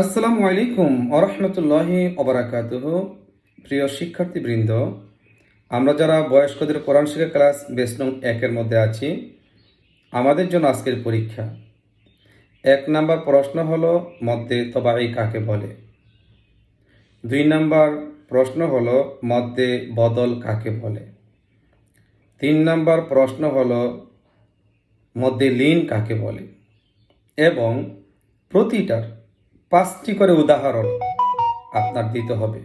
আসসালামু আলাইকুম আরহামতুল্লাহি অবরাকাতুহ প্রিয় শিক্ষার্থীবৃন্দ, আমরা যারা বয়স্কদের কোরআন শিক্ষা ক্লাস নং একের মধ্যে আছি, আমাদের জন্য আজকের পরীক্ষা। এক নাম্বার প্রশ্ন হলো মধ্যে তবাই কাকে বলে? দুই নাম্বার প্রশ্ন হলো মধ্যে বদল কাকে বলে? তিন নাম্বার প্রশ্ন হলো মধ্যে লিন কাকে বলে? এবং প্রতিটার পাঁচটি করে উদাহরণ আপনার দিতে হবে।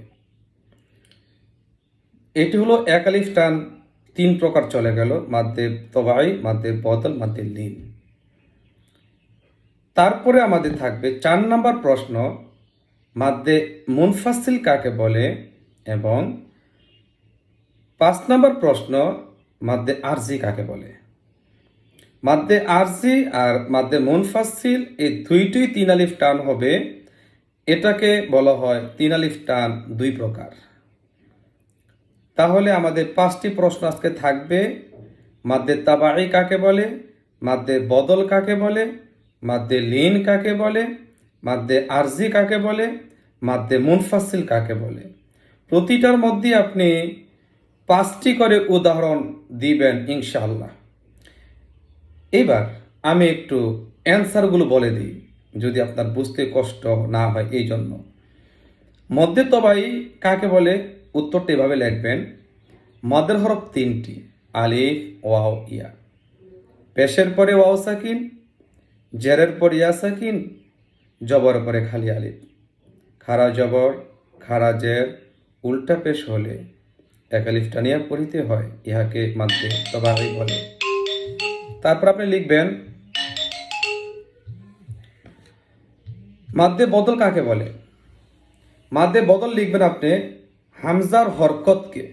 এটি হলো একালিফ টান তিন প্রকার চলে গেল, মাধ্যে তবাই, মাধ্যে বদল, মাধ্যে লিন। তারপরে আমাদের থাকবে চার নাম্বার প্রশ্ন, মাধ্যে মুনফাসিল কাকে বলে এবং পাঁচ নাম্বার প্রশ্ন, মাধ্যে আরজি কাকে বলে। মাদ্দে আরজি আর মাদ্দে মুনফাসিল এই দুইটি তিন আলিফ টান হবে। এটাকে বলা হয় তিন আলিফ টান দুই প্রকার। তাহলে আমাদের পাঁচটি প্রশ্ন আজকে থাকবে। মাদ্দে তাবাই কাকে বলে? মাদ্দে বদল কাকে বলে? মাদ্দে লিন কাকে বলে? মাদ্দে আরজি কাকে বলে? মাদ্দে মুনফাসিল কাকে বলে? প্রতিটার মধ্যে আপনি পাঁচটি করে উদাহরণ দিবেন ইনশাআল্লাহ। এবার আমি একটু অ্যান্সারগুলো বলে দিই, যদি আপনার বুঝতে কষ্ট না হয় এই জন্য। মধ্যে তবাই কাকে বলে? উত্তরটা এভাবে লিখবেন, মদের হরফ তিনটি, আলিফ, ওয়াও, ইয়া। পেশের পরে ওয়াও সাকিন, জেরের পর ইয়া সাকিন, জবর পরে খালি আলিফ। খারা জবর, খারা জের, উল্টা পেশ হলে এক আলিফটা নিয়ে পড়িতে হয়, ইহাকে মাধ্যে তবাই বলে। তারপর আপনি লিখবেন মাদ্দে বদল কাকে বলে? মাদ্দে বদল লিখবেন আপনি হামজার হরকতকে।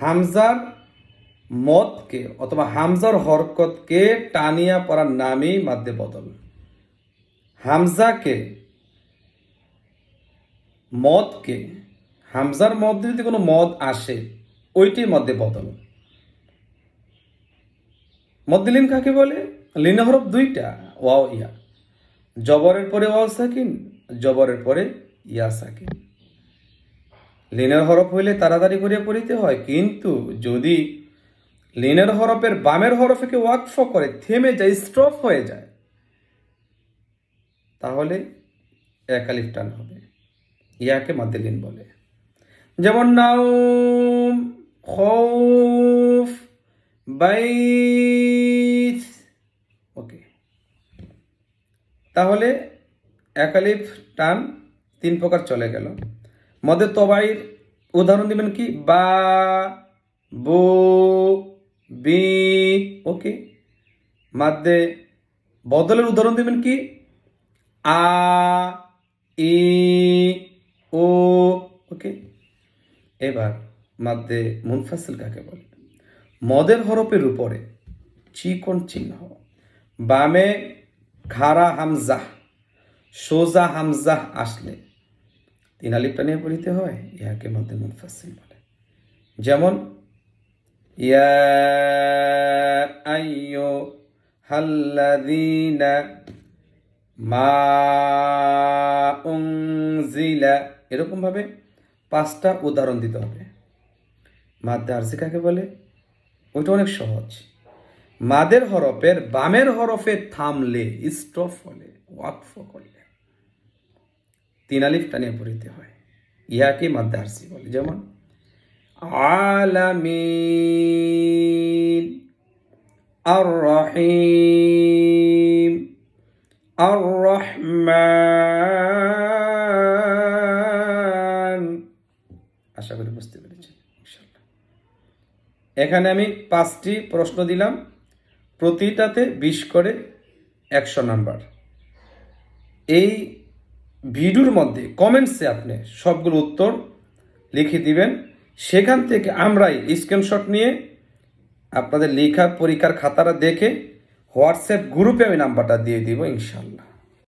হামজার মদকে অথবা হামজার হরকতকে টানিয়া পড়ার নামই মাদ্দে বদল। হামজাকে মদকে হামজার মধ্যে যদি কোনো মদ আসে, ওইটির মধ্যে বদল। মধ্যে লিন কাকে বলে? লিন হরফ দুইটা, ওয়াও, ইয়া। জবরের পরে ওয়াও সাকিন, জবরের পরে ইয়া সাকিন। লিনের হরফ হইলে তাড়াতাড়ি করে পড়িতে হয়, কিন্তু যদি লিনের হরফের বামের হরফকে ওয়াকফ করে, থেমে যায় স্টপ হয়ে যায়, তাহলে একালিফ টান হবে। ইয়াকে মাদ্দে লিন বলে। যেমন নাউম খৌফ বাইত ওকে। তাহলে একালিফ টান তিন প্রকার চলে গেল। মদের তবাইর উদাহরণ দিবেন কি? বা, বো, বি, ওকে। মাদ্দে বদলের উদাহরণ দিবেন কি? আ, ই, ও, ওকে। এবার মাদ্দে মুনফাসিল কাকে বলে? মদের হরফের উপরে চিকন চিহ্ন। বামে খারা হামজাহ সোজা হামজাহ আসলে। তিন আলিফটা নিয়ে পড়িতে হয়, ইহাকে মধ্যে মুনফাসিল বলে। যেমন, ইয়া আইয়ো এরকমভাবে পাঁচটা উদাহরণ দিতে হবে। মাদ্দা আরসি কাকে বলে? ওইটা অনেক সহজ। মাদের হরফের বামের হরফে থামলে স্টপ হলে ওয়াকফ করলে। তিন আলিফ টানিয়ে পড়িতে হয়। ইহাকে মাদ্দে আরসি বলে। যেমন, আলামিন আর রহিম আর রহমান আশা করি বুঝতে পেরেছি ইনশাল্লাহ এখানে আমি পাঁচটি প্রশ্ন দিলাম। প্রতিটাতে বিশ করে একশো নাম্বার। এই ভিডিওর মধ্যে কমেন্টসে আপনি সবগুলো উত্তর লিখে দিবেন। সেখান থেকে আমরাই স্ক্রিনশট নিয়ে আপনাদের লেখা পরীক্ষার খাতাটা দেখে হোয়াটসঅ্যাপ গ্রুপে আমি নাম্বারটা দিয়ে দিব ইনশাল্লাহ।